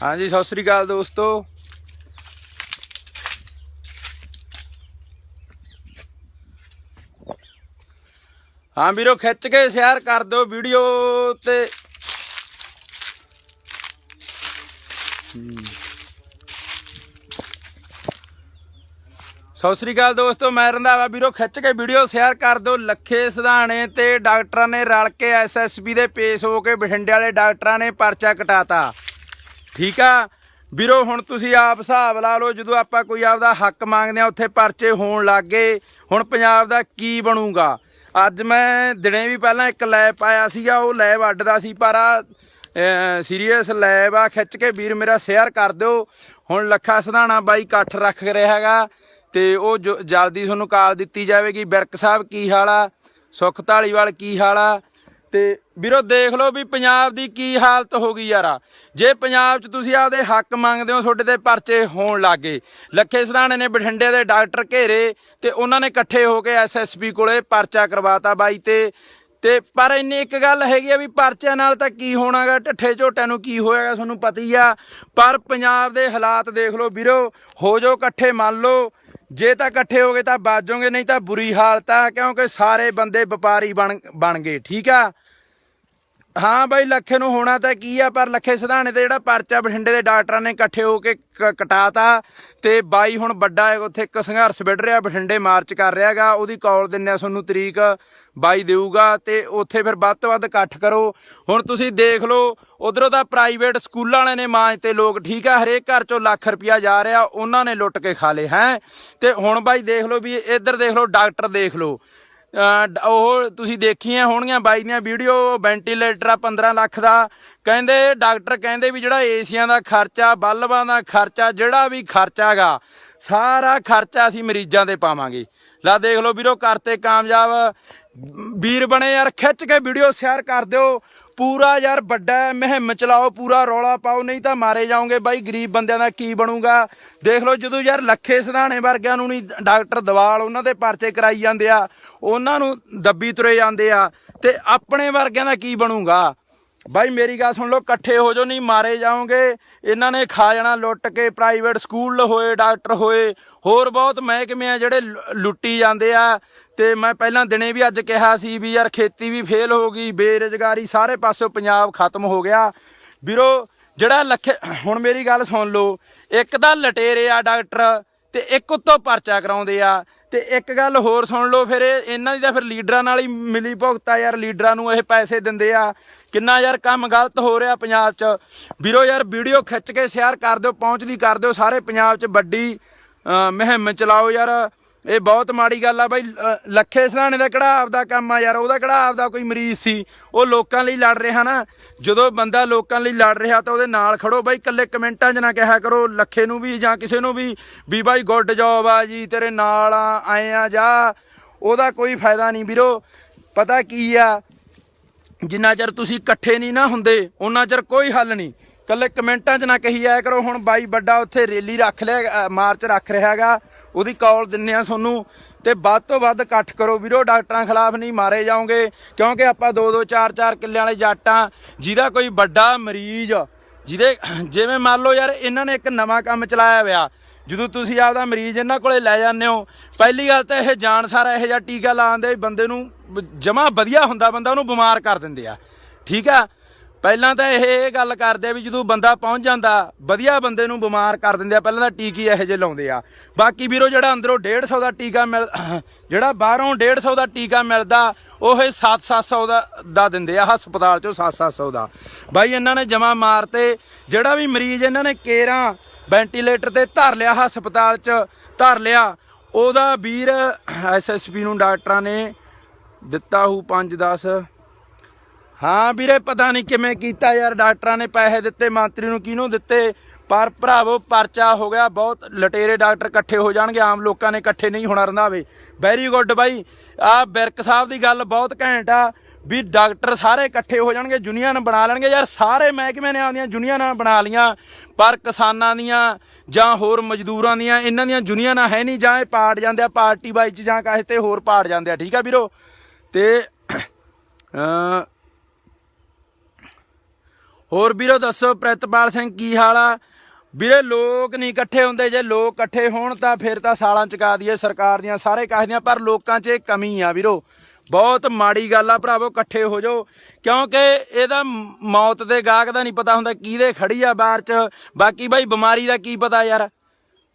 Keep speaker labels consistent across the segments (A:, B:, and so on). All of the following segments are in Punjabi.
A: ਹਾਂਜੀ, ਸਤਿ ਸ੍ਰੀ ਅਕਾਲ ਦੋਸਤੋ। ਹਾਂ ਵੀਰੋ, ਖਿੱਚ ਕੇ ਸ਼ੇਅਰ ਕਰ ਦਿਓ ਵੀਡੀਓ ਤੇ। ਸਤਿ ਸ੍ਰੀ ਅਕਾਲ ਦੋਸਤੋ, ਮੈਂ ਰੰਧਾਵਾ। ਵੀਰੋ, ਖਿੱਚ ਕੇ ਵੀਡੀਓ ਸ਼ੇਅਰ ਕਰ ਦਿਓ। ਲੱਖੇ ਸਿਧਾਣੇ ਤੇ ਡਾਕਟਰਾਂ ਨੇ ਰਲ ਕੇ ਐਸਐਸਬੀ ਦੇ ਪੇਸ਼ ਹੋ ਕੇ ਬਠਿੰਡੇ ਵਾਲੇ ਡਾਕਟਰਾਂ ਨੇ ਪਰਚਾ ਕਟਾਤਾ। ਠੀਕ ਆ? ਵੀਰੋ, ਹੁਣ ਤੁਸੀਂ ਆਪ ਹਿਸਾਬ ਲਾ ਲਓ, ਜਦੋਂ ਆਪਾਂ ਕੋਈ ਆਪਦਾ ਹੱਕ ਮੰਗਦੇ ਆ, ਉੱਥੇ ਪਰਚੇ ਹੋਣ ਲੱਗ ਗਏ, ਹੁਣ ਪੰਜਾਬ ਦਾ ਕੀ ਬਣੂਗਾ? ਅੱਜ ਮੈਂ ਦਿਨੇ ਵੀ ਪਹਿਲਾਂ ਇੱਕ ਲੈਬ ਪਾਇਆ ਸੀਗਾ, ਉਹ ਲੈਬ ਅੱਡਦਾ ਸੀ, ਪਰ ਆ ਸੀਰੀਅਸ ਲੈਬ ਆ, ਖਿੱਚ ਕੇ ਵੀਰ ਮੇਰਾ ਸ਼ੇਅਰ ਕਰ ਦਿਓ। ਹੁਣ ਲੱਖਾ ਸਧਾਣਾ ਬਾਈ ਇਕੱਠ ਰੱਖ ਰਿਹਾ ਹੈਗਾ, ਤੇ ਉਹ ਜੋ- ਜਲਦੀ ਤੁਹਾਨੂੰ ਕਾਲ ਦਿੱਤੀ ਜਾਵੇਗੀ। ਬਿਰਕ ਸਾਹਿਬ, ਕੀ ਹਾਲ ਆ? ਸੁਖ ਢਾਲੀਵਾਲ ਕੀ ਹਾਲ ਆ? ਤੇ ਵੀਰੋ ਦੇਖ ਲਓ ਵੀ ਪੰਜਾਬ ਦੀ ਕੀ ਹਾਲਤ ਹੋ ਗਈ ਯਾਰਾ। ਜੇ ਪੰਜਾਬ 'ਚ ਤੁਸੀਂ ਆਪਦੇ ਹੱਕ ਮੰਗਦੇ ਹੋ, ਤੁਹਾਡੇ ਤੇ ਪਰਚੇ ਹੋਣ ਲੱਗੇ ਲੱਖੇ ਸਰਾਣੇ ਨੇ ਬਠਿੰਡੇ ਦੇ ਡਾਕਟਰ ਘੇਰੇ ਤੇ ਉਹਨਾਂ ਨੇ ਇਕੱਠੇ ਹੋ ਕੇ ਐਸਐਸਪੀ ਕੋਲੇ ਪਰਚਾ ਕਰਵਾਤਾ ਬਾਈ ਤੇ। ਤੇ ਪਰ ਇੰਨੀ ਇੱਕ ਗੱਲ ਹੈਗੀ ਆ ਵੀ ਪਰਚਿਆਂ ਨਾਲ ਤਾਂ ਕੀ ਹੋਣਾਗਾ, ਢੱਠੇ ਝੋਟਿਆਂ ਨੂੰ ਕੀ ਹੋਏਗਾ ਤੁਹਾਨੂੰ ਪਤਾ ਹੀ ਆ। ਪਰ ਪੰਜਾਬ ਦੇ ਹਾਲਾਤ ਦੇਖ ਲਓ ਵੀਰੋ, ਹੋ ਜੋ ਇਕੱਠੇ ਮੰਨ ਲਓ ਜੇ ਤਾਂ ਇਕੱਠੇ ਹੋ ਗਏ ਤਾਂ ਬਾਜੋਗੇ ਨਹੀਂ ਤਾਂ ਬੁਰੀ ਹਾਲਤ ਆ, ਕਿਉਂਕਿ ਸਾਰੇ ਬੰਦੇ ਵਪਾਰੀ ਬਣ ਬਣ ਗਏ, ਠੀਕ ਆ? ਹਾਂ ਬਾਈ, ਲੱਖੇ ਨੂੰ ਹੋਣਾ ਤਾਂ ਕੀ ਆ, ਪਰ ਲੱਖੇ ਸਿਧਾਣੇ ਤੇ ਜਿਹੜਾ ਪਰਚਾ ਬਠਿੰਡੇ ਦੇ ਡਾਕਟਰਾਂ ਨੇ ਇਕੱਠੇ ਹੋ ਕੇ ਕ- ਕਟਾਤਾ ਤੇ ਬਾਈ ਹੁਣ ਵੱਡਾ ਉੱਥੇ ਇੱਕ ਸੰਘਰਸ਼ ਵਿੱਢ ਰਿਹਾ, ਬਠਿੰਡੇ ਮਾਰਚ ਕਰ ਰਿਹਾਗਾ ਉਹਦੀ ਕਾਲ ਦਿੰਨੇ ਆ ਤੁਹਾਨੂੰ ਤਰੀਕ, ਬਾਈ ਦੇਊਗਾ ਤੇ ਉੱਥੇ ਫਿਰ ਵੱਧ ਤੋਂ ਵੱਧ ਇਕੱਠ ਕਰੋ। ਹੁਣ ਤੁਸੀਂ ਦੇਖ ਲਓ, ਉਧਰੋਂ ਤਾਂ ਪ੍ਰਾਈਵੇਟ ਸਕੂਲਾਂ ਵਾਲਿਆਂ ਨੇ ਮਾਂਜ ਤੇ ਲੋਕ, ਠੀਕ ਆ, ਹਰੇਕ ਘਰ ਚੋਂ ਲੱਖ ਰੁਪਇਆ ਜਾ ਰਿਹਾ, ਉਹਨਾਂ ਨੇ ਲੁੱਟ ਕੇ ਖਾ ਲਏ, ਹੈ। ਤੇ ਹੁਣ ਬਾਈ ਦੇਖ ਲਓ ਵੀ ਇੱਧਰ ਦੇਖ ਲਓ, ਡਾਕਟਰ ਦੇਖ ਲਓ ਉਹ ਤੁਸੀਂ ਦੇਖੀਆਂ ਹੋਣਗੀਆਂ ਬਾਈ ਦੀਆਂ ਵੀਡੀਓ, ਵੈਂਟੀਲੇਟਰ ਆ 15 ਲੱਖ ਦਾ। ਕਹਿੰਦੇ ਡਾਕਟਰ ਕਹਿੰਦੇ ਵੀ ਜਿਹੜਾ ਏਸੀਆਂ ਦਾ ਖਰਚਾ, ਬਲਬਾਂ ਦਾ ਖਰਚਾ, ਜਿਹੜਾ ਵੀ ਖਰਚਾ ਹੈਗਾ, ਸਾਰਾ ਖਰਚਾ ਅਸੀਂ ਮਰੀਜ਼ਾਂ ਤੇ ਪਾਵਾਂਗੇ। ਲਾ ਦੇਖ ਲਓ ਵੀਰੋ ਕਰਤੇ ਕਾਮਯਾਬ ਵੀਰ ਬਣੇ ਯਾਰ, ਖਿੱਚ ਕੇ ਵੀਡੀਓ ਸ਼ੇਅਰ ਕਰ ਦਿਓ। ਪੂਰਾ ਯਾਰ ਵੱਡਾ ਮੁਹਿੰਮ ਚਲਾਓ, ਪੂਰਾ ਰੌਲਾ ਪਾਓ, ਨਹੀਂ ਤਾਂ ਮਾਰੇ ਜਾਓਗੇ ਬਾਈ, ਗਰੀਬ ਬੰਦਿਆਂ ਦਾ ਕੀ ਬਣੂਗਾ? ਦੇਖ ਲਓ, ਜਦੋਂ ਯਾਰ ਲੱਖੇ ਸਿਧਾਣੇ ਵਰਗਿਆਂ ਨੂੰ ਨਹੀਂ ਡਾਕਟਰ ਦਵਾਲ, ਉਹਨਾਂ ਦੇ ਪਰਚੇ ਕਰਾਈ ਜਾਂਦੇ ਆ, ਉਹਨਾਂ ਨੂੰ ਦੱਬੀ ਤੁਰੇ ਜਾਂਦੇ ਆ, ਤੇ ਆਪਣੇ ਵਰਗਿਆਂ ਦਾ ਕੀ ਬਣੂਗਾ? ਬਾਈ, ਮੇਰੀ ਗੱਲ ਸੁਣ ਲਓ, ਇਕੱਠੇ ਹੋ ਜਾਓ, ਨਹੀਂ ਮਾਰੇ ਜਾਓਗੇ। ਇਹਨਾਂ ਨੇ ਖਾ ਜਾਣਾ, ਲੁੱਟ ਕੇ ਪ੍ਰਾਈਵੇਟ ਸਕੂਲ ਹੋਏ ਡਾਕਟਰ ਹੋਏ, ਹੋਰ ਬਹੁਤ ਮਹਿਕਮੇ ਆ ਜਿਹੜੇ ਲੁ- ਲੁੱਟੀ ਜਾਂਦੇ ਆ। ਤੇ ਮੈਂ ਪਹਿਲਾਂ ਦਿਨੇ ਵੀ ਅੱਜ ਕਿਹਾ ਸੀ ਵੀ ਯਾਰ ਖੇਤੀ ਵੀ ਫੇਲ ਹੋ ਗਈ ਬੇਰੁਜ਼ਗਾਰੀ ਸਾਰੇ ਪਾਸੋਂ ਪੰਜਾਬ ਖਤਮ ਹੋ ਗਿਆ। ਵੀਰੋ ਜਿਹੜਾ ਲੱਖੇ ਹੁਣ ਮੇਰੀ ਗੱਲ ਸੁਣ ਲਓ ਇੱਕ ਤਾਂ ਲਟੇਰੇ ਆ ਡਾਕਟਰ ਤੇ ਇੱਕ ਉੱਤੋਂ ਪਰਚਾ ਕਰਾਉਂਦੇ ਆ। ਤੇ ਇੱਕ ਗੱਲ ਹੋਰ ਸੁਣ ਲਓ ਫਿਰ ਇਹ- ਇਹਨਾਂ ਦੀ ਤਾਂ ਫਿਰ ਲੀਡਰਾਂ ਨਾਲ ਹੀ ਮਿਲੀ ਭੁਗਤਾ ਯਾਰ ਲੀਡਰਾਂ ਨੂੰ ਇਹ ਪੈਸੇ ਦਿੰਦੇ ਆ। ਕਿੰਨਾ ਯਾਰ ਕੰਮ ਗਲਤ ਹੋ ਰਿਹਾ ਪੰਜਾਬ 'ਚ। ਵੀਰੋ ਯਾਰ ਵੀਡੀਓ ਖਿੱਚ ਕੇ ਸ਼ੇਅਰ ਕਰ ਦਿਓ ਪਹੁੰਚਦੀ ਕਰ ਦਿਓ ਸਾਰੇ ਪੰਜਾਬ 'ਚ ਵੱਡੀ ਅਹ, ਮੁਹਿੰਮ ਚਲਾਓ ਯਾਰ। ਇਹ ਬਹੁਤ ਮਾੜੀ ਗੱਲ ਆ ਬਾਈ ਲੱਖੇ ਸਧਾਣੇ ਦਾ ਕਿਹੜਾ ਆਪਦਾ ਕੰਮ ਆ ਯਾਰ, ਉਹਦਾ ਕਿਹੜਾ ਆਪਦਾ ਕੋਈ ਮਰੀਜ਼ ਸੀ, ਉਹ ਲੋਕਾਂ ਲਈ ਲੜ ਰਿਹਾ ਨਾ। ਜਦੋਂ ਬੰਦਾ ਲੋਕਾਂ ਲਈ ਲੜ ਰਿਹਾ ਤਾਂ ਉਹਦੇ ਨਾਲ ਖੜੋ ਬਾਈ, ਇਕੱਲੇ ਕਮੈਂਟਾਂ 'ਚ ਨਾ ਕਿਹਾ ਕਰੋ, ਲੱਖੇ ਨੂੰ ਵੀ ਜਾਂ ਕਿਸੇ ਨੂੰ ਵੀ ਵੀ ਬਾਈ ਗੁੱਡ ਜੌਬ ਆ ਜੀ, ਤੇਰੇ ਨਾਲ ਆ, ਆਏ ਆ, ਜਾ। ਉਹਦਾ ਕੋਈ ਫਾਇਦਾ ਨਹੀਂ ਵੀਰੋ। ਪਤਾ ਕੀ ਆ, ਜਿੰਨਾ ਚਿਰ ਤੁਸੀਂ ਇਕੱਠੇ ਨਹੀਂ ਨਾ ਹੁੰਦੇ ਉਹਨਾਂ ਚਿਰ ਕੋਈ ਹੱਲ ਨਹੀਂ। ਕੱਲੇ ਕਮੈਂਟਾਂ 'ਚ ਨਾ ਕਹੀ ਆਇਆ ਕਰੋ, ਹੁਣ ਬਾਈ ਵੱਡਾ ਉੱਥੇ ਰੈਲੀ ਰੱਖ ਲਿਆ ਮਾਰਚ ਰੱਖ ਰਿਹਾ ਹੈਗਾ। ਉਹਦੀ ਕਾਲ ਦਿੰਨੇ ਆ ਤੁਹਾਨੂੰ ਤੇ ਵੱਧ ਤੋਂ ਵੱਧ ਇਕੱਠ ਕਰੋ ਵੀਰੋ, ਡਾਕਟਰਾਂ ਖਿਲਾਫ ਨਹੀਂ ਮਾਰੇ ਜਾਓਗੇ, ਕਿਉਂਕਿ ਆਪਾਂ ਦੋ ਦੋ, ਚਾਰ ਚਾਰ ਕਿੱਲਿਆਂ ਵਾਲੇ ਜੱਟਾਂ ਜਿਹਦਾ ਕੋਈ ਵੱਡਾ ਮਰੀਜ਼, ਜਿਹਦੇ ਜਿਵੇਂ ਮੰਨ ਲਓ ਯਾਰ ਇਹਨਾਂ ਨੇ ਇੱਕ ਨਵਾਂ ਕੰਮ ਚਲਾਇਆ ਹੋਇਆ, ਜਦੋਂ ਤੁਸੀਂ ਆਪਦਾ ਮਰੀਜ਼ ਇਹਨਾਂ ਕੋਲੇ ਲੈ ਜਾਂਦੇ ਹੋ, ਪਹਿਲੀ ਗੱਲ ਤਾਂ ਇਹ ਜਾਣ ਸਾਰਾ ਇਹੋ ਜਿਹਾ ਟੀਕਾ ਲਾਉਂਦੇ ਬੰਦੇ ਨੂੰ ਜਮਾ ਵਧੀਆ ਹੁੰਦਾ, ਬੰਦਾ ਉਹਨੂੰ ਬਿਮਾਰ ਕਰ ਦਿੰਦੇ ਆ, ਠੀਕ ਆ? ਪਹਿਲਾਂ ਤਾਂ ਇਹ ਇਹ ਗੱਲ ਕਰਦੇ ਆ ਵੀ ਜਦੋਂ ਬੰਦਾ ਪਹੁੰਚ ਜਾਂਦਾ, ਵਧੀਆ ਬੰਦੇ ਨੂੰ ਬਿਮਾਰ ਕਰ ਦਿੰਦੇ ਆ, ਪਹਿਲਾਂ ਤਾਂ ਟੀਕੀ ਇਹੋ ਜਿਹੇ ਲਾਉਂਦੇ ਆ। ਬਾਕੀ ਵੀਰੋ ਜਿਹੜਾ ਅੰਦਰੋਂ 150 ਦਾ ਟੀਕਾ ਮਿਲ, ਜਿਹੜਾ ਬਾਹਰੋਂ 150 ਦਾ ਟੀਕਾ ਮਿਲਦਾ, ਉਹ 7-700 ਦਾ ਦਾ ਦਿੰਦੇ ਆ, ਹਸਪਤਾਲ ਚੋਂ 7-700 ਦਾ। ਬਾਈ ਇਹਨਾਂ ਨੇ ਜਮਾ ਮਾਰਤੇ, ਜਿਹੜਾ ਵੀ ਮਰੀਜ਼ ਇਹਨਾਂ ਨੇ ਕੇਰਾਂ ਵੈਂਟੀਲੇਟਰ ਤੇ ਧਰ ਲਿਆ, ਹਸਪਤਾਲ 'ਚ ਧਰ ਲਿਆ, ਉਹਦਾ ਵੀਰ ਐਸਐਸਪੀ ਨੂੰ ਡਾਕਟਰਾਂ ਨੇ ਦਿੱਤਾ ਹੂ 5-10 ਹਾਂ ਵੀਰੇ, ਪਤਾ ਨਹੀਂ ਕਿਵੇਂ ਕੀਤਾ ਯਾਰ। ਡਾਕਟਰਾਂ ਨੇ ਪੈਸੇ ਦਿੱਤੇ, ਮੰਤਰੀ ਨੂੰ ਕਿਹਨੂੰ ਦਿੱਤੇ? ਪਰ ਭਰਾਵੋ, ਪਰਚਾ ਹੋ ਗਿਆ। ਬਹੁਤ ਲਟੇਰੇ ਡਾਕਟਰ ਇਕੱਠੇ ਹੋ ਜਾਣਗੇ। ਆਮ ਲੋਕਾਂ ਨੇ ਇਕੱਠੇ ਨਹੀਂ ਹੋਣਾ ਰੰਧਾਵੇ। ਵੈਰੀ ਗੁੱਡ ਬਾਈ। ਆ ਬਿਰਕ ਸਾਹਿਬ ਦੀ ਗੱਲ ਬਹੁਤ ਘੈਂਟ ਆ ਵੀ ਡਾਕਟਰ ਸਾਰੇ ਇਕੱਠੇ ਹੋ ਜਾਣਗੇ ਯੂਨੀਅਨ ਬਣਾ ਲੈਣਗੇ। ਯਾਰ, ਸਾਰੇ ਮਹਿਕਮੇ ਨੇ ਆਪਦੀਆਂ ਯੂਨੀਅਨਾਂ ਬਣਾ ਲੀਆਂ ਪਰ ਕਿਸਾਨਾਂ ਦੀਆਂ ਜਾਂ ਹੋਰ ਮਜ਼ਦੂਰਾਂ ਦੀਆਂ, ਇਹਨਾਂ ਦੀਆਂ ਯੂਨੀਅਨਾਂ ਹੈ ਨਹੀਂ। ਜਾਂ ਇਹ ਪਾੜ ਜਾਂਦੇ ਆ ਪਾਰਟੀ ਵਾਈਜ਼ ਜਾਂ ਕਾਹੇ ਤੇ ਹੋਰ ਪਾੜ ਜਾਂਦੇ ਆ। ਠੀਕ ਆ ਵੀਰੋ? ਤੇ ਅ ਹੋਰ ਵੀਰੋ ਦੱਸੋ ਪ੍ਰਿਤਪਾਲ ਸਿੰਘ ਕੀ ਹਾਲ ਆ? ਵੀਰੇ ਲੋਕ ਨਹੀਂ ਇਕੱਠੇ ਹੁੰਦੇ, ਜੇ ਲੋਕ ਇਕੱਠੇ ਹੋਣ ਤਾਂ ਫਿਰ ਤਾਂ ਸਾਲਾਂ ਚਕਾ ਦਈਏ ਸਰਕਾਰ ਦੀਆਂ ਸਾਰੇ ਕਾਹਦੀਆਂ ਪਰ ਲੋਕਾਂ 'ਚ ਇਹ ਕਮੀ ਆ ਵੀਰੋ। ਬਹੁਤ ਮਾੜੀ ਗੱਲ ਆ ਭਰਾਵੋ, ਇਕੱਠੇ ਹੋ ਜਾਓ। ਕਿਉਂਕਿ ਇਹਦਾ ਮੌਤ ਦੇ ਗਾਹਕ ਦਾ ਨਹੀਂ ਪਤਾ ਹੁੰਦਾ ਕਿਹਦੇ ਖੜੀ ਆ ਬਾਹਰ 'ਚ। ਬਾਕੀ ਬਾਈ ਬਿਮਾਰੀ ਦਾ ਕੀ ਪਤਾ ਯਾਰ?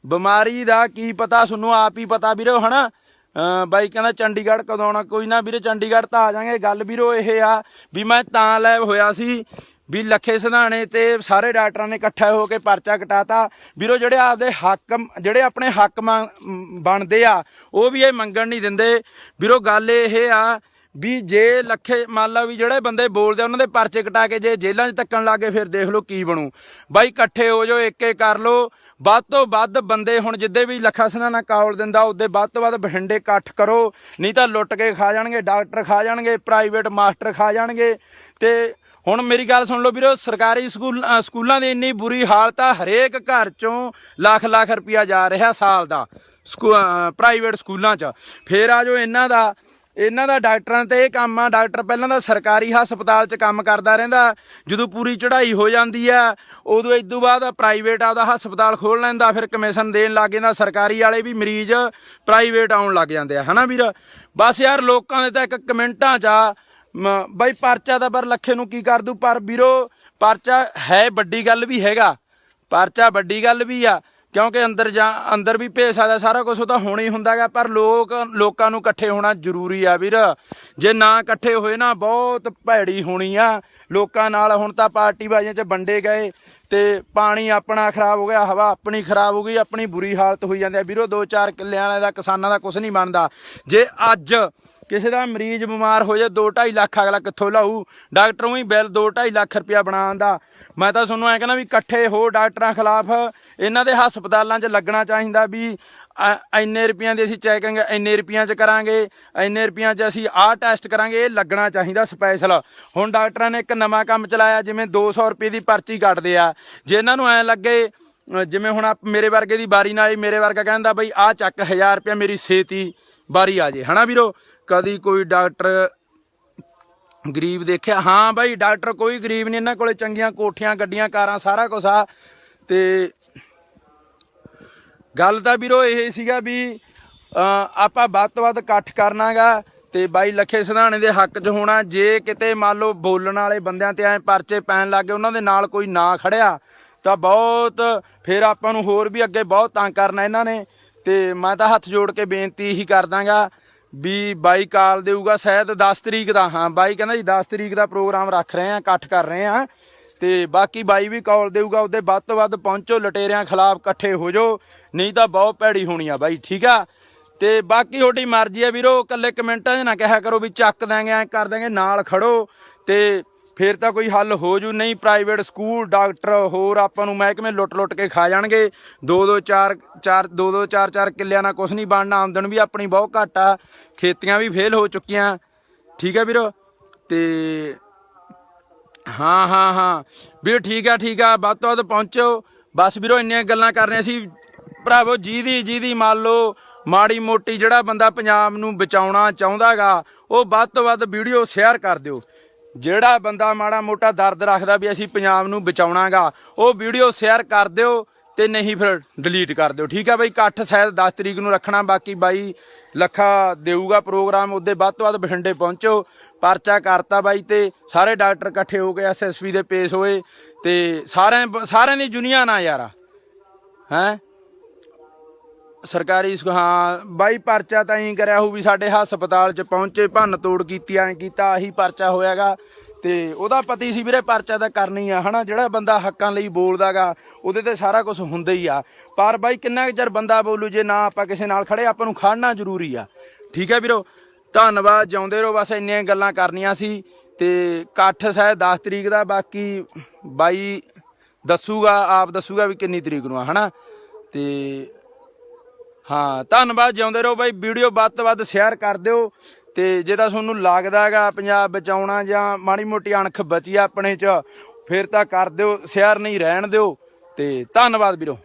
A: ਬਿਮਾਰੀ ਦਾ ਕੀ ਪਤਾ? ਤੁਹਾਨੂੰ ਆਪ ਹੀ ਪਤਾ ਵੀਰੋ, ਹਨਾ? ਅਮ ਬਾਈ ਕਹਿੰਦਾ ਚੰਡੀਗੜ੍ਹ ਕਦੋਂ ਆਉਣਾ? ਕੋਈ ਨਾ ਵੀਰੇ, ਚੰਡੀਗੜ੍ਹ ਤਾਂ ਆ ਜਾਾਂਗੇ। ਗੱਲ ਵੀਰੋ ਇਹ ਆ ਵੀ ਮੈਂ ਤਾਂ ਲੈਬ ਹੋਇਆ ਸੀ ਵੀ ਲੱਖੇ ਸਿਧਾਣੇ ਤੇ ਸਾਰੇ ਡਾਕਟਰਾਂ ਨੇ ਇਕੱਠਾ ਹੋ ਕੇ ਪਰਚਾ ਕਟਾਤਾ। ਵੀਰੋ ਜਿਹੜੇ ਆਪਦੇ ਹੱਕ ਜਿਹੜੇ ਆਪਣੇ ਹੱਕ ਮ, ਬਣਦੇ ਆ ਉਹ ਵੀ ਇਹ ਮੰਗਣ ਨਹੀਂ ਦਿੰਦੇ। ਵੀਰੋ ਗੱਲ ਇਹ ਆ ਵੀ ਜੇ ਲੱਖੇ ਮੰਨ ਲਾ ਵੀ ਜਿਹੜੇ ਬੰਦੇ ਬੋਲਦੇ ਉਹਨਾਂ ਦੇ ਪਰਚੇ ਕਟਾ ਕੇ ਜੇ ਜੇਲ੍ਹਾਂ 'ਚ ਤੱਕਣ ਲੱਗੇ ਫਿਰ ਦੇਖ ਲਓ ਕੀ ਬਣੂ। ਬਾਈ ਇਕੱਠੇ ਹੋ ਜਾਓ ਇੱਕ ਇੱਕ ਕਰ ਲਓ। ਵੱਧ ਤੋਂ ਵੱਧ ਬੰਦੇ ਹੁਣ ਜਿੱਦੇ ਵੀ ਲੱਖਾ ਸਨਾ ਨਾਲ ਦਿੰਦਾ ਉਹਦੇ ਵੱਧ ਤੋਂ ਵੱਧ ਬਠਿੰਡੇ ਇਕੱਠ ਕਰੋ। ਨਹੀਂ ਤਾਂ ਲੁੱਟ ਕੇ ਖਾ ਜਾਣਗੇ ਡਾਕਟਰ ਖਾ ਜਾਣਗੇ ਪ੍ਰਾਈਵੇਟ ਮਾਸਟਰ ਖਾ ਜਾਣਗੇ। ਤੇ ਹੁਣ ਮੇਰੀ ਗੱਲ ਸੁਣ ਲਓ ਵੀਰੋ, ਸਰਕਾਰੀ ਸਕੂਲ ਸਕੂਲਾਂ ਦੀ ਇੰਨੀ ਬੁਰੀ ਹਾਲਤ ਆ, ਹਰੇਕ ਘਰ ਚੋਂ ਲੱਖ ਲੱਖ ਰੁਪਇਆ ਜਾ ਰਿਹਾ ਸਾਲ ਦਾ ਪ੍ਰਾਈਵੇਟ ਸਕੂਲਾਂ 'ਚ। ਫੇਰ ਆ ਜੋ ਇਹਨਾਂ ਦਾ ਇਹਨਾਂ ਦਾ ਡਾਕਟਰਾਂ ਤੇ ਇਹ ਕੰਮ ਆ, ਡਾਕਟਰ ਪਹਿਲਾਂ ਤਾਂ ਸਰਕਾਰੀ ਹਸਪਤਾਲ 'ਚ ਕੰਮ ਕਰਦਾ ਰਹਿੰਦਾ, ਜਦੋਂ ਪੂਰੀ ਚੜ੍ਹਾਈ ਹੋ ਜਾਂਦੀ ਆ, ਉਦੋਂ ਇਦੋਂ ਬਾਅਦ ਪ੍ਰਾਈਵੇਟ ਆਪਦਾ ਹਸਪਤਾਲ ਖੋਲ ਲੈਂਦਾ, ਫਿਰ ਕਮਿਸ਼ਨ ਦੇਣ ਲੱਗ ਜਾਂਦਾ, ਸਰਕਾਰੀ ਵਾਲੇ ਵੀ ਮਰੀਜ਼ ਪ੍ਰਾਈਵੇਟ ਆਉਣ ਲੱਗ ਜਾਂਦੇ ਆ, ਹਨਾ ਵੀਰ? ਬਸ ਯਾਰ ਲੋਕਾਂ ਦੇ ਤਾਂ ਇੱਕ ਕਮੈਂਟਾਂ 'ਚ ਆ ਬਈ ਪਰਚਾ ਤਾਂ ਪਰ ਲੱਖੇ ਨੂੰ ਕੀ ਕਰ ਦੂ ਪਰ ਵੀਰੋ, ਪਰਚਾ ਹੈ ਵੱਡੀ ਗੱਲ ਵੀ ਹੈਗਾ। ਪਰਚਾ ਵੱਡੀ ਗੱਲ ਵੀ ਆ, ਕਿਉਂਕਿ ਅੰਦਰ ਜਾ, ਅੰਦਰ ਵੀ ਭੇਜ ਸਕਦਾ ਸਾਰਾ ਕੁਝ ਉਹ ਤਾਂ ਹੋਣਾ ਹੀ ਹੁੰਦਾਗਾ ਪਰ ਲੋਕ, ਲੋਕਾਂ ਨੂੰ ਇਕੱਠੇ ਹੋਣਾ ਜ਼ਰੂਰੀ ਆ ਵੀਰ। ਜੇ ਨਾ ਇਕੱਠੇ ਹੋਏ ਨਾ ਬਹੁਤ ਭੈੜੀ ਹੋਣੀ ਆ। ਲੋਕਾਂ ਨਾਲ ਹੁਣ ਤਾਂ ਪਾਰਟੀ ਬਾਜ਼ੀਆਂ 'ਚ ਵੰਡੇ ਗਏ ਤੇ ਪਾਣੀ ਆਪਣਾ ਖਰਾਬ ਹੋ ਗਿਆ, ਹਵਾ ਆਪਣੀ ਖਰਾਬ ਹੋ ਗਈ, ਆਪਣੀ ਬੁਰੀ ਹਾਲਤ ਹੋਈ ਜਾਂਦੀ ਆ। ਵੀਰੋ, ਦੋ ਚਾਰ ਕਿੱਲਿਆਂ ਵਾਲਿਆਂ ਦਾ, ਕਿਸਾਨਾਂ ਦਾ ਕੁਝ ਨਹੀਂ ਬਣਦਾ। ਜੇ ਅੱਜ ਕਿਸੇ ਦਾ ਮਰੀਜ਼ ਬਿਮਾਰ ਹੋ ਜਾਏ 2.5 ਲੱਖ ਅਗਲਾ ਕਿੱਥੋਂ ਲਾਊ? ਡਾਕਟਰ ਉਹੀ ਬਿੱਲ 2.5 ਲੱਖ ਰੁਪਇਆ ਬਣਾਉਣ ਦਾ। ਮੈਂ ਤਾਂ ਤੁਹਾਨੂੰ ਐ ਕਹਿੰਦਾ ਵੀ ਇਕੱਠੇ ਹੋ ਡਾਕਟਰਾਂ ਖਿਲਾਫ, ਇਹਨਾਂ ਦੇ ਹਸਪਤਾਲਾਂ 'ਚ ਲੱਗਣਾ ਚਾਹੀਦਾ ਵੀ, ਅ- ਇੰਨੇ ਰੁਪਈਆਂ ਦੀ ਅਸੀਂ ਚੈਕਿੰਗ ਇੰਨੇ ਰੁਪਈਆਂ 'ਚ ਕਰਾਂਗੇ, ਇੰਨੇ ਰੁਪਈਆਂ 'ਚ ਅਸੀਂ ਆਹ ਟੈਸਟ ਕਰਾਂਗੇ, ਇਹ ਲੱਗਣਾ ਚਾਹੀਦਾ ਸਪੈਸ਼ਲ ਹੁਣ ਡਾਕਟਰਾਂ ਨੇ ਇੱਕ ਨਵਾਂ ਕੰਮ ਚਲਾਇਆ, ਜਿਵੇਂ 200 ਰੁਪਏ ਦੀ ਪਰਚੀ ਕੱਟਦੇ ਆ। ਜੇ ਇਹਨਾਂ ਨੂੰ ਐ ਲੱਗੇ ਜਿਵੇਂ ਹੁਣ ਆਪ- ਮੇਰੇ ਵਰਗੇ ਦੀ ਬਾਰੀ ਨਾ ਆਈ ਮੇਰੇ ਵਰਗਾ ਕਹਿੰਦਾ ਬਈ ਆਹ ਚੱਕ 1000 ਰੁਪਇਆ ਮੇਰੀ ਛੇਤੀ ਬਾਰੀ ਆ ਜੇ ਹਨਾ ਵੀਰੋ? ਕਦੀ ਕੋਈ ਡਾਕਟਰ ਗਰੀਬ ਦੇਖਿਆ, ਹਾਂ ਬਾਈ, ਡਾਕਟਰ ਕੋਈ ਗਰੀਬ ਨਹੀਂ, ਇਹਨਾਂ ਕੋਲੇ ਚੰਗੀਆਂ ਕੋਠੀਆਂ, ਗੱਡੀਆਂ, ਕਾਰਾਂ, ਸਾਰਾ ਕੁਝ ਆ। ਤੇ ਗੱਲ ਤਾਂ ਵੀਰੋ ਇਹ ਸੀਗਾ ਵੀ ਆਪਾਂ ਵੱਧ ਤੋਂ ਵੱਧ ਇਕੱਠ ਕਰਨਾਗਾ ਤੇ ਬਾਈ ਲੱਖੇ ਸਿਧਾਣੇ ਦੇ ਹੱਕ 'ਚ ਹੋਣਾ, ਜੇ ਕਿਤੇ ਮੰਨ ਲਓ ਬੋਲਣ ਵਾਲੇ ਬੰਦਿਆਂ ਤੇ ਐ ਪਰਚੇ ਪੈਣ ਲੱਗੇ ਉਹਨਾਂ ਦੇ ਨਾਲ ਕੋਈ ਨਾ ਖੜਿਆ, ਤਾਂ ਬਹੁਤ ਫਿਰ ਆਪਾਂ ਨੂੰ ਹੋਰ ਵੀ ਅੱਗੇ ਬਹੁਤ ਤੰਗ ਕਰਨਾ ਇਹਨਾਂ ਨੇ। ਤੇ ਮੈਂ ਤਾਂ ਹੱਥ ਜੋੜ ਕੇ ਬੇਨਤੀ ਹੀ ਕਰਦਾਗਾ ਵੀ ਬਾਈ ਕਾਲ ਦੇਊਗਾ ਸ਼ਾਇਦ 10 ਤਰੀਕ ਦਾ। ਹਾਂ, ਬਾਈ ਕਹਿੰਦਾ ਜੀ 10 ਤਰੀਕ ਦਾ ਪ੍ਰੋਗਰਾਮ ਰੱਖ ਰਹੇ ਆ ਇਕੱਠ ਕਰ ਰਹੇ ਆ ਤੇ ਬਾਕੀ ਬਾਈ ਵੀ ਕਾਲ ਦੇਊਗਾ, ਉਹਦੇ ਵੱਧ ਤੋਂ ਵੱਧ ਪਹੁੰਚੋ, ਲਟੇਰਿਆਂ ਖਿਲਾਫ ਇਕੱਠੇ ਹੋ ਜਾਓ। ਨਹੀਂ ਤਾਂ ਬਹੁਤ ਭੈੜੀ ਹੋਣੀ ਆ ਬਾਈ, ਠੀਕ ਆ? ਤੇ ਬਾਕੀ ਤੁਹਾਡੀ ਮਰਜ਼ੀ ਆ ਵੀਰੋ ਕੱਲੇ ਕਮੈਂਟਾਂ 'ਚ ਨਾ ਕਿਹਾ ਕਰੋ ਵੀ ਚੱਕ ਦਾਂਗੇ ਐ ਕਰ ਦਾਂਗੇ ਨਾਲ ਖੜੋ। ਤੇ ਫਿਰ ਤਾਂ ਕੋਈ ਹੱਲ ਹੋ ਜੂ ਨਹੀਂ ਪ੍ਰਾਈਵੇਟ ਸਕੂਲ ਡਾਕਟਰ ਹੋਰ ਆਪਾਂ ਨੂੰ ਮਹਿਕਮੇ ਲੁੱਟ-ਲੁੱਟ ਕੇ ਖਾ ਜਾਣਗੇ। ਦੋ ਦੋ ਚਾਰ ਚਾਰ, ਦੋ ਦੋ ਚਾਰ ਚਾਰ ਕਿੱਲਿਆਂ ਨਾਲ ਕੁਝ ਨਹੀਂ ਬਣਨਾ, ਆਮਦਨ ਵੀ ਆਪਣੀ ਬਹੁਤ ਘੱਟ ਆ, ਖੇਤੀਆਂ ਵੀ ਫੇਲ ਹੋ ਚੁੱਕੀਆਂ। ਠੀਕ ਹੈ ਵੀਰੋ? ਤੇ ਹਾਂ ਹਾਂ ਹਾਂ। ਵੀਰ ਠੀਕ ਆ ਠੀਕ ਆ, ਵੱਧ ਤੋਂ ਵੱਧ ਪਹੁੰਚੋ। ਬਸ ਵੀਰੋ, ਇੰਨੀਆਂ ਗੱਲਾਂ ਕਰਨੀਆਂ ਸੀ। ਭਰਾਵੋ, ਜਿਹਦੀ ਜਿਹਦੀ ਮੰਨ ਲਓ ਮਾੜੀ ਮੋਟੀ ਜਿਹੜਾ ਬੰਦਾ ਪੰਜਾਬ ਨੂੰ ਬਚਾਉਣਾ ਚਾਹੁੰਦਾਗਾ, ਉਹ ਵੱਧ ਤੋਂ ਵੱਧ ਵੀਡੀਓ ਸ਼ੇਅਰ ਕਰ ਦਿਓ। ਜਿਹੜਾ ਬੰਦਾ ਮਾੜਾ ਮੋਟਾ ਦਰਦ ਰੱਖਦਾ ਵੀ ਅਸੀਂ ਪੰਜਾਬ ਨੂੰ ਬਚਾਉਣਾਗਾ, ਉਹ ਵੀਡੀਓ ਸ਼ੇਅਰ ਕਰ ਦਿਓ ਤੇ ਨਹੀਂ ਫਿਰ ਡਿਲੀਟ ਕਰ ਦਿਓ। ਠੀਕ ਆ ਬਾਈ, ਇਕੱਠ ਸ਼ਾਇਦ 10 ਤਰੀਕ ਨੂੰ ਰੱਖਣਾ, ਬਾਕੀ ਬਾਈ ਲੱਖਾ ਦੇਊਗਾ ਪ੍ਰੋਗਰਾਮ, ਉਹਦੇ ਵੱਧ ਤੋਂ ਵੱਧ ਬਠਿੰਡੇ ਪਹੁੰਚੋ। ਪਰਚਾ ਕਰਤਾ ਬਾਈ ਤੇ ਸਾਰੇ ਡਾਕਟਰ ਇਕੱਠੇ ਹੋ ਕੇ ਐਸਐਸਪੀ ਦੇ ਪੇਸ਼ ਹੋਏ ਤੇ ਸਾਰਿਆਂ ਸਾਰਿਆਂ ਦੀ ਜੁਨੀਆਂ ਨਾ ਯਾਰਾ। ਹੈ? ਸਰਕਾਰੀ ਸਕੂ- ਹਾਂ, ਬਾਈ ਪਰਚਾ ਤਾਂ ਹੀ ਕਰਿਆ ਹੋਊ ਵੀ ਸਾਡੇ ਹਸਪਤਾਲ ਚ ਪਹੁੰਚੇ, ਭੰਨ ਤੋੜ ਕੀਤੀ, ਐਂ ਕੀਤਾ, ਆਹੀ ਪਰਚਾ ਹੋਇਆਗਾ। ਤੇ ਉਹਦਾ ਪਤੀ ਸੀ ਵੀਰੇ, ਪਰਚਾ ਤਾਂ ਕਰਨੀ ਆ, ਹਨਾ? ਜਿਹੜਾ ਬੰਦਾ ਹੱਕਾਂ ਲਈ ਬੋਲਦਾਗਾ, ਉਹਦੇ ਤੇ ਸਾਰਾ ਕੁਝ ਹੁੰਦਾ ਹੀ ਆ। ਪਰ ਬਾਈ, ਕਿੰਨਾ ਕੁ ਚਿਰ ਬੰਦਾ ਬੋਲੂ, ਜੇ ਨਾ ਆਪਾਂ ਕਿਸੇ ਨਾਲ ਖੜੇ ਆਪਾਂ ਨੂੰ ਖੜਨਾ ਜ਼ਰੂਰੀ ਆ। ਠੀਕ ਹੈ ਵੀਰੋ? ਧੰਨਵਾਦ, ਜਿਉਂਦੇ ਰਹੋ, ਬਸ ਇੰਨੀਆਂ ਗੱਲਾਂ ਕਰਨੀਆਂ ਸੀ। ਤੇ ਇਕੱਠ ਸ਼ਾਇਦ 10 ਤਰੀਕ ਦਾ, ਬਾਕੀ ਬਾਈ ਦੱਸੂਗਾ, ਆਪ ਦੱਸੂਗਾ ਵੀ ਕਿੰਨੀ ਤਰੀਕ ਨੂੰ ਆ, ਹਨਾ? ਤੇ ਹਾਂ, ਧੰਨਵਾਦ, ਜਿਉਂਦੇ ਰਹੋ ਬਾਈ। ਵੀਡੀਓ ਵੱਧ ਤੋਂ ਵੱਧ ਸ਼ੇਅਰ ਕਰ ਦਿਓ ਤੇ ਜੇ ਤਾਂ ਤੁਹਾਨੂੰ ਲੱਗਦਾ ਹੈਗਾ ਪੰਜਾਬ ਬਚਾਉਣਾ ਜਾਂ ਮਾੜੀ ਮੋਟੀ ਅਣਖ ਬਚੀ ਆ ਆਪਣੇ ਚ, ਫਿਰ ਤਾਂ ਕਰ ਦਿਓ ਸ਼ੇਅਰ ਨਹੀਂ ਰਹਿਣ ਦਿਓ ਤੇ ਧੰਨਵਾਦ ਵੀਰੋ।